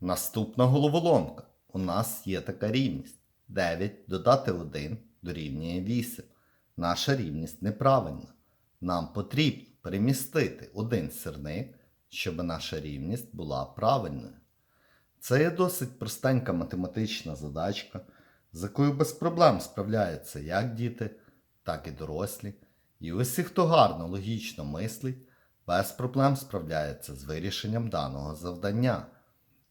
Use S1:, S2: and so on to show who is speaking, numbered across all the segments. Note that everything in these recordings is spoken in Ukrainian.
S1: Наступна головоломка. У нас є така рівність. 9 додати 1 дорівнює 8. Наша рівність неправильна. Нам потрібно перемістити один сірник, щоб наша рівність була правильною. Це є досить простенька математична задачка, з якою без проблем справляються як діти, так і дорослі. І усі, хто гарно логічно мислить, без проблем справляється з вирішенням даного завдання.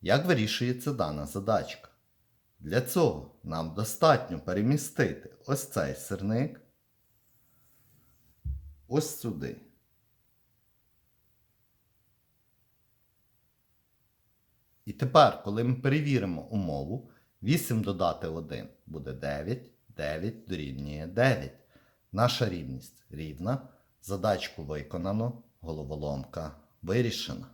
S1: Як вирішується дана задачка? Для цього нам достатньо перемістити ось цей сирник ось сюди. І тепер, коли ми перевіримо умову, 8 додати 1 буде 9, 9 дорівнює 9. Наша рівність рівна. Задачку виконано, головоломка вирішена.